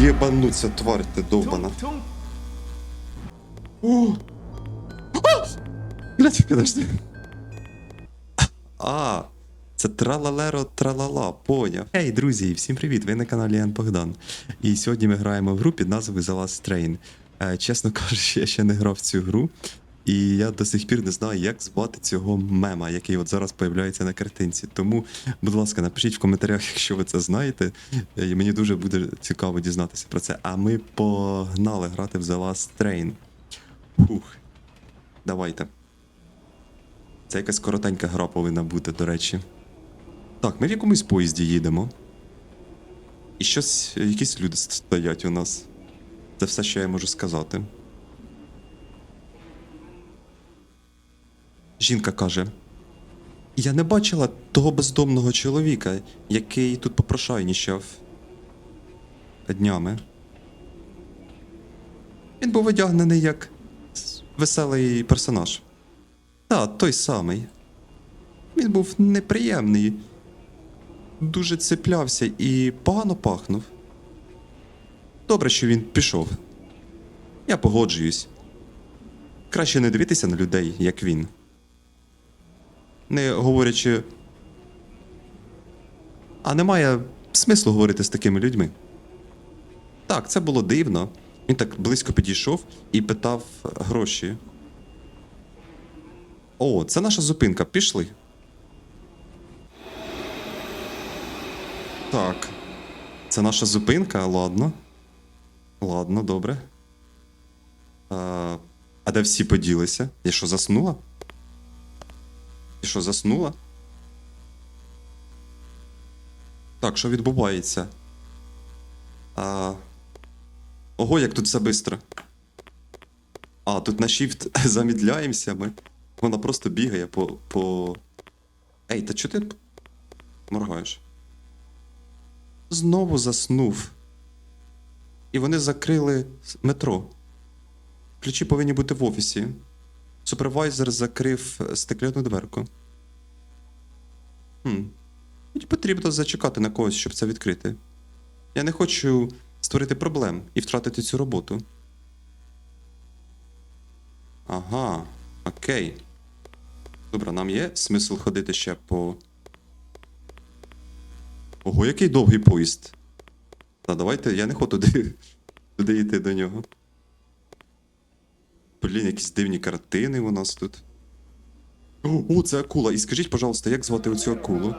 Єбануться, тварь ти довбана. О! А! Блядь, підожди. А, це тралалеро тралала, поняв. Ей, друзі, всім привіт! Ви на каналі Ян Богдан. І сьогодні ми граємо в гру під назвою The Last Train. Е, чесно кажучи, я ще не грав в цю гру. І я до сих пір не знаю, як звати цього мема, який от зараз появляється на картинці. Тому, будь ласка, напишіть в коментарях, якщо ви це знаєте. Е, І мені дуже буде цікаво дізнатися про це. А ми погнали грати в The Last Train. Фух. Давайте. Це якась коротенька гра повинна бути, до речі. Так, ми в якомусь поїзді їдемо. І щось, якісь люди стоять у нас. Це все, що я можу сказати. Жінка каже: Я не бачила того бездомного чоловіка, який тут попрошайнічав днями. Він був одягнений як веселий персонаж. Та, той самий. Він був неприємний, дуже цеплявся і погано пахнув. Добре, що він пішов. Я погоджуюсь. Краще не дивитися на людей, як він. Не говорячи. А немає смислу говорити з такими людьми. Так, це було дивно. Він так близько підійшов і питав гроші. О, це наша зупинка. Пішли. Так. Це наша зупинка, ладно. Ладно, добре. А, а де всі поділися? Я що, заснула? Я що, заснула? Так, що відбувається? А... Ого, як тут все бистро. А, тут на shift замідляємося ми. Вона просто бігає по. по... Ей, та чого ти моргаєш? Знову заснув. І вони закрили метро. Ключі повинні бути в офісі. Супервайзер закрив е, стекляну дверку. Хм. Потрібно зачекати на когось, щоб це відкрити. Я не хочу створити проблем і втратити цю роботу. Ага, окей. Добре, нам є смисл ходити ще по. Ого, який довгий поїзд. Та давайте, я не хочу туди, туди йти до нього. Блін, якісь дивні картини у нас тут. О, це акула. І скажіть, пожалуйста, як звати оцю акулу?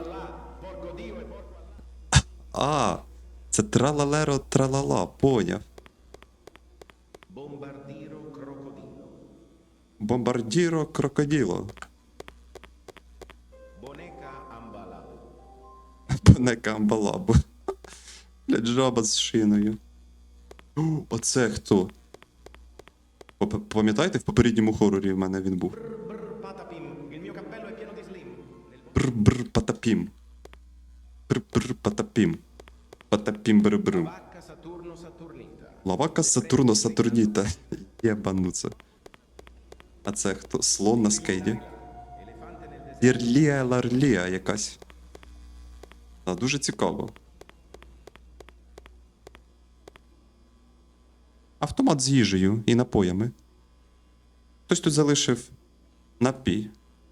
А, це тралалеро тралала, поняв. Bombardiro crocodilo. Бомбардіро крокоділо. Boneca ambalao. Панека амбалабу. Бля, жаба з шиною. Оце хто? Пам'ятаєте, в попередньому хорорі в мене він був. Бр-бр патапім. Бр-бр патапім. Патапім бр-бр. Лавака Сатурно Сатурніта. Єбануться. А це хто? Слон на скейді. Ірлія Ларлія якась. А, дуже цікаво. Автомат з їжею і напоями. Хтось тут залишив напій.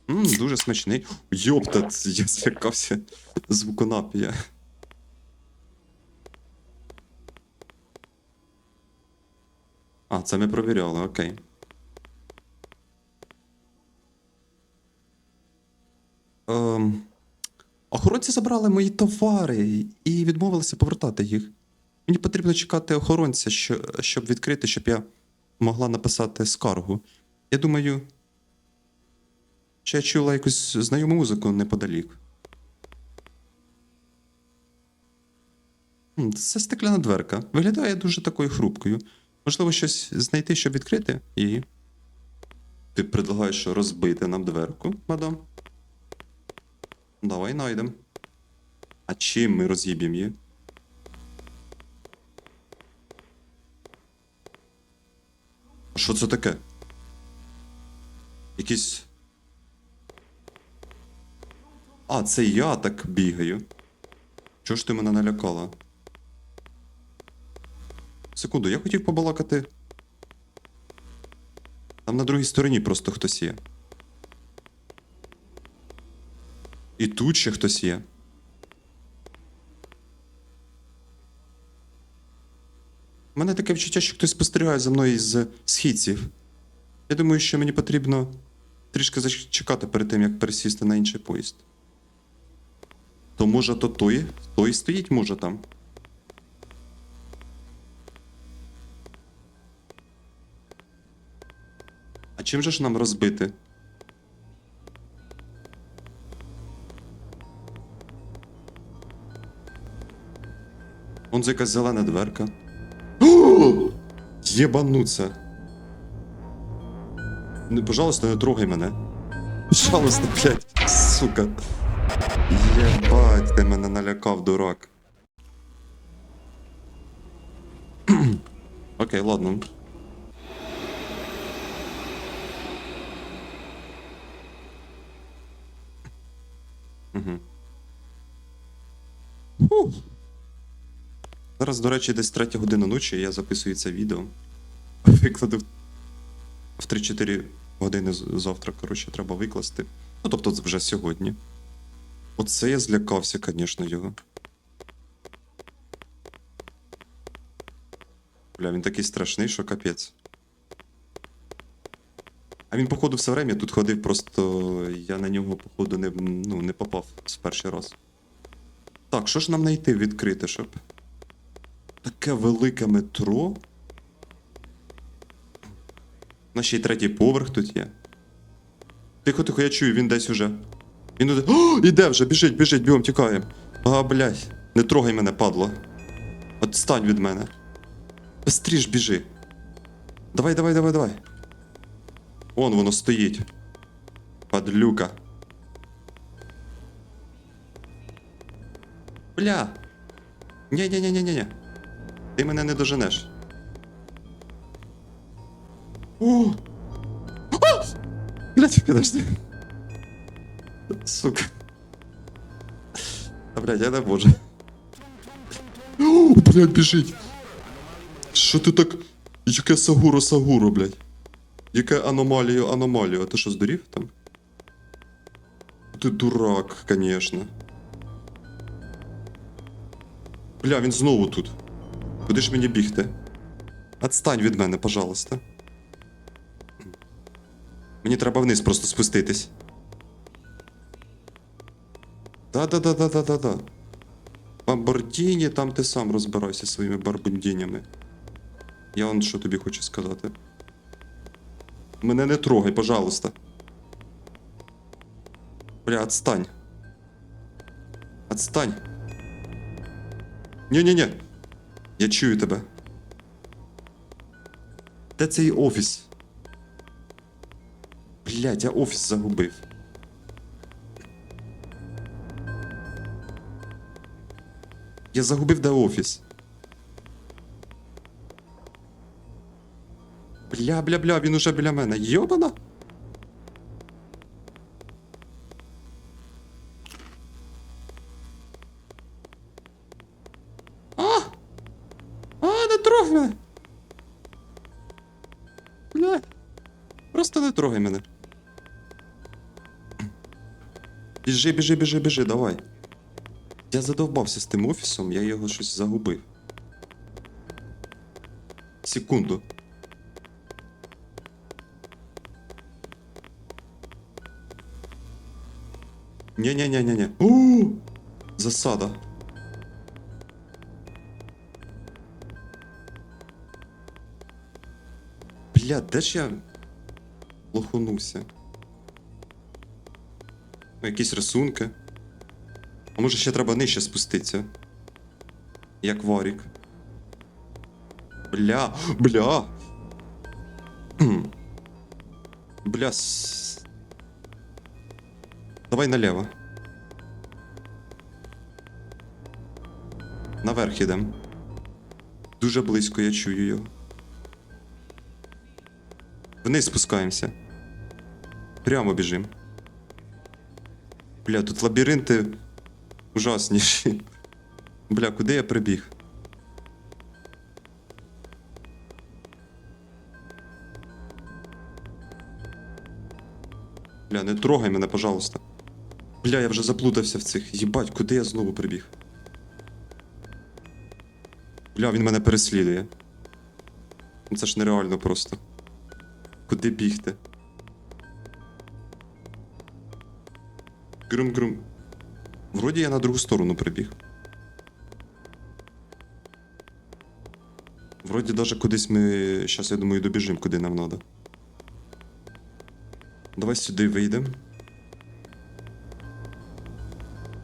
Мм, дуже смачний. Йопта, я злякався звуку напія. А, це ми провіряли, окей. Ем, охоронці забрали мої товари і відмовилися повертати їх. Мені потрібно чекати охоронця, що, щоб відкрити, щоб я могла написати скаргу. Я думаю, що я чула якусь знайому музику неподалік. Це стекляна дверка. Виглядає дуже такою хрупкою. Можливо, щось знайти, щоб відкрити, і. Ти предлагаєш розбити нам дверку, мадам? Давай найдем. А чим ми роз'їб'ємо її? Що це таке? Якісь. А, це я так бігаю. Чого ж ти мене налякала? Секунду, я хотів побалакати. Там на другій стороні просто хтось є. І тут ще хтось є. У мене таке відчуття, що хтось спостерігає за мною із східців. Я думаю, що мені потрібно трішки зачекати перед тим, як пересісти на інший поїзд. То може, то той, той стоїть, може там. А чим же ж нам розбити? За якась зелена дверка. Єбануться. Не, пожалуйста, не трогай мене. Пожалуйста, блядь, сука. Єбать, ти мене налякав, дурак. Окей, ладно. Угу. Фух. Зараз, до речі, десь третя година ночі, я записую це відео. Викладу в 3-4 години завтра, коротше, треба викласти. Ну, тобто, вже сьогодні. Оце я злякався, звісно, його. Бля, він такий страшний, що капець. А він, походу, все время тут ходив, просто я на нього, походу, не, ну, не попав з перший раз. Так, що ж нам знайти відкрити, щоб. Таке велике метро. На ще й третій поверх тут є. Тихо, тихо, я чую, він десь уже. Він іде. О, іде вже, біжить, біжить, бігом, тікаємо. А, блядь, не трогай мене, падло. Отстань від мене. Бистріш біжи. Давай, давай, давай, давай. Вон воно стоїть. Падлюка. Бля. Ні-ні-ні-ні-ні. Ти мене не доженеш. О! А! Блять, подожди. Сука. А, блядь, я не можу. О, блядь, біжить. Що ти так. Яке Сагуро Сагуро, блядь. Яке аномалію аномалію. А ти що здурів там? Ти дурак, конечно. Бля, він знову тут. Куди ж мені бігти? Отстань від мене, пожалуйста. Мені треба вниз просто спуститись. Да-да-да-да-да-да-да. Бамбардіні, там ти сам розбирайся своїми барбундінями. Я он що тобі хочу сказати. Мене не трогай, пожалуйста. Бля, отстань. Отстань. Ні-ні-ні. Я чую тебе. Де цей офіс? Блядь, я офіс загубив. Я загубив де офіс. Бля, бля, бля, він уже біля мене. Йобана. А! А, не трогай мене. Бля. Просто не трогай мене. Біжи, біжи, біжи, біжи, давай. Я задовбався з тим офісом, я його щось загубив. Секунду. Ні-ні-ні-ні-ні. У! Засада. Бля, де ж я лоханувся? Ну, якісь рисунки. А може ще треба нижче спуститися? Як варік. Бля, бля. Бля. с- Давай наліво. Наверх ідем. Дуже близько я чую його. Вниз спускаємося. Прямо біжимо. Бля, тут лабіринти ужасніші. Бля, куди я прибіг? Бля, не трогай мене, пожалуйста. Бля, я вже заплутався в цих. Єбать, куди я знову прибіг? Бля, він мене переслідує. Це ж нереально просто. Куди бігти? Грум-грум. Вроді я на другу сторону прибіг. Вроді даже кудись ми. Щас, я думаю, добіжимо, куди нам треба. Давай сюди вийдемо.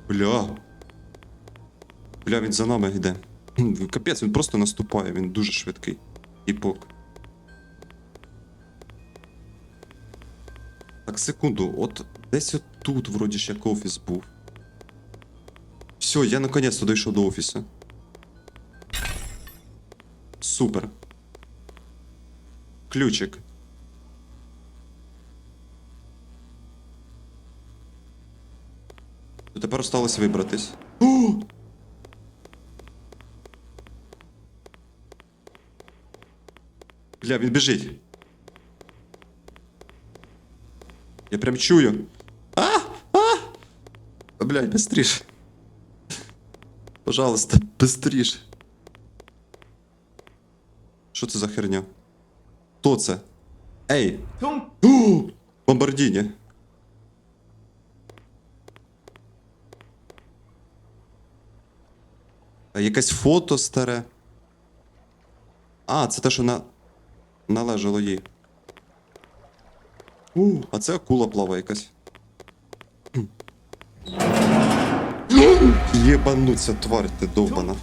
Бля. Бля, він за нами йде. Капець, він просто наступає, він дуже швидкий. Іпок. Так, секунду, от десь от тут вроді ж як офіс був. Все, я наконець-то дійшов до офісу. Супер. Ключик. То тепер осталось вибратись. О! Бля, він біжить. Я прям чую. А! А! Блядь, быстріше. Пожалуйста, быстріше. Що це за херня? Хто це? Ей! Бомбардіні. А якесь фото старе. А, це те, що на... належало їй. У, а це акула плаває якась. Єбануться, тварь ти довбана.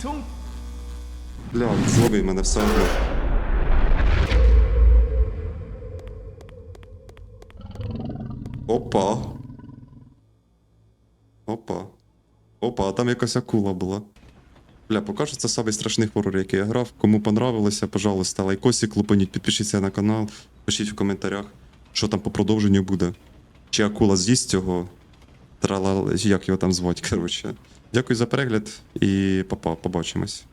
Бля, зловив мене все одно. Опа. Опа. Опа, а там якась акула була. Бля, поки що це самий страшний хорор, який я грав. Кому понравилося, пожалуйста, лайкосик, лупаніть, підпишіться на канал, пишіть в коментарях, що там по продовженню буде. Чи акула з'їсть цього. Трала, як його там звати, коротше. Дякую за перегляд і папа, побачимось.